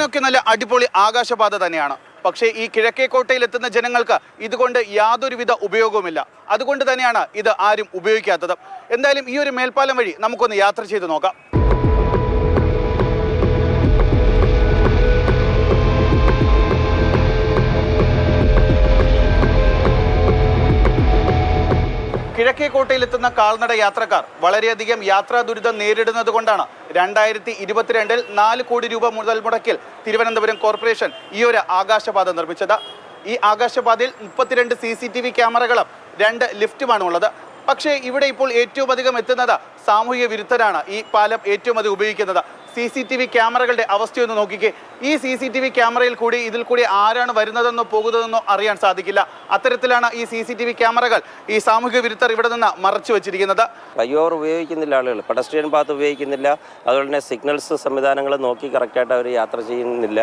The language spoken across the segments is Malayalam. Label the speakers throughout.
Speaker 1: കാണാനൊക്കെ നല്ല അടിപൊളി ആകാശപാത തന്നെയാണ്. പക്ഷേ ഈ കിഴക്കേക്കോട്ടയിൽ എത്തുന്ന ജനങ്ങൾക്ക് ഇതുകൊണ്ട് യാതൊരുവിധ ഉപയോഗവുമില്ല. അതുകൊണ്ട് തന്നെയാണ് ഇത് ആരും ഉപയോഗിക്കാത്തത്. എന്തായാലും ഈ ഒരു മേൽപ്പാലം വഴി നമുക്കൊന്ന് യാത്ര ചെയ്ത് നോക്കാം. കിഴക്കേക്കോട്ടയിലെത്തുന്ന കാൽനട യാത്രക്കാർ വളരെയധികം യാത്രാ ദുരിതം നേരിടുന്നത് കൊണ്ടാണ് രണ്ടായിരത്തി ഇരുപത്തിരണ്ടിൽ നാല് കോടി രൂപ മുതൽ മുടക്കിൽ തിരുവനന്തപുരം കോർപ്പറേഷൻ ഈ ഒരു ആകാശപാത നിർമ്മിച്ചത്. ഈ ആകാശപാതയിൽ മുപ്പത്തിരണ്ട് സി സി ടി വി ക്യാമറകളും രണ്ട് ലിഫ്റ്റുമാണ് ഉള്ളത്. പക്ഷേ ഇവിടെ ഇപ്പോൾ ഏറ്റവും അധികം എത്തുന്നത് സാമൂഹിക വിരുദ്ധരാണ് ഈ പാലം ഏറ്റവും അധികം ഉപയോഗിക്കുന്നത്. സി സി ടി വി ക്യാമറകളുടെ അവസ്ഥയൊന്ന് നോക്കിക്കേ. ഈ സി സി ടി വി ക്യാമറയിൽ കൂടി ഇതിൽ കൂടി ആരാണ് വരുന്നതെന്നോ പോകുന്നതെന്നോ അറിയാൻ സാധിക്കില്ല. അത്തരത്തിലാണ് ഈ സി സി ടി വി ക്യാമറകൾ ഈ സാമൂഹിക വിരുദ്ധർ ഇവിടെ നിന്ന് മറച്ചു വെച്ചിരിക്കുന്നത്.
Speaker 2: ഫ്ലൈഓവർ ഉപയോഗിക്കുന്നില്ല ആളുകൾ. പെഡസ്ട്രിയൻ പാത്ത് ഉപയോഗിക്കുന്നില്ല. അതുപോലെ തന്നെ സിഗ്നൽസ് സംവിധാനങ്ങൾ നോക്കി കറക്റ്റായിട്ട് അവർ യാത്ര ചെയ്യുന്നില്ല.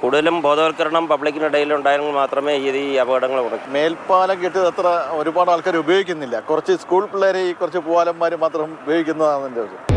Speaker 2: കൂടുതലും ബോധവൽക്കരണം പബ്ലിക്കിനിടയിൽ ഉണ്ടായെങ്കിൽ മാത്രമേ ഈ ഈ അപകടങ്ങൾ കുറയ്ക്കൂ
Speaker 3: മേൽപ്പാലം കിട്ടിയത് അത്ര ഒരുപാട് ആൾക്കാർ ഉപയോഗിക്കുന്നില്ല. കുറച്ച് സ്കൂൾ പിള്ളേരെ ഈ കുറച്ച് പൂവാലന്മാർ മാത്രം ഉപയോഗിക്കുന്നതാണ് എന്റെ ഒരു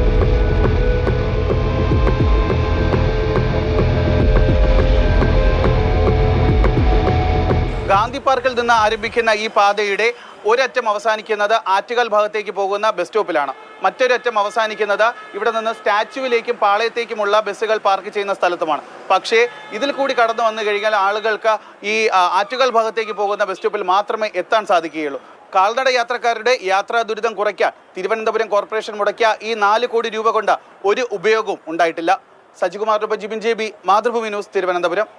Speaker 1: ഗാന്ധി പാർക്കിൽ നിന്ന് ആരംഭിക്കുന്ന ഈ പാതയുടെ ഒരറ്റം അവസാനിക്കുന്നത് ആറ്റുകാൽ ഭാഗത്തേക്ക് പോകുന്ന ബസ് സ്റ്റോപ്പിലാണ്. മറ്റൊരറ്റം അവസാനിക്കുന്നത് ഇവിടെ നിന്ന് സ്റ്റാച്യുവിലേക്കും പാളയത്തേക്കുമുള്ള ബസ്സുകൾ പാർക്ക് ചെയ്യുന്ന സ്ഥലത്തുമാണ്. പക്ഷേ ഇതിൽ കൂടി കടന്നു വന്നു കഴിഞ്ഞാൽ ആളുകൾക്ക് ഈ ആറ്റുകാൽ ഭാഗത്തേക്ക് പോകുന്ന ബസ് സ്റ്റോപ്പിൽ മാത്രമേ എത്താൻ സാധിക്കുകയുള്ളൂ. കാൽനട യാത്രക്കാരുടെ യാത്രാ ദുരിതം കുറയ്ക്കാൻ തിരുവനന്തപുരം കോർപ്പറേഷൻ മുടക്കിയ ഈ നാല് കോടി രൂപ കൊണ്ട് ഒരു ഉപയോഗവും ഉണ്ടായിട്ടില്ല. Sajikumar Jibin J B Mathrubhumi news Thiruvananthapuram.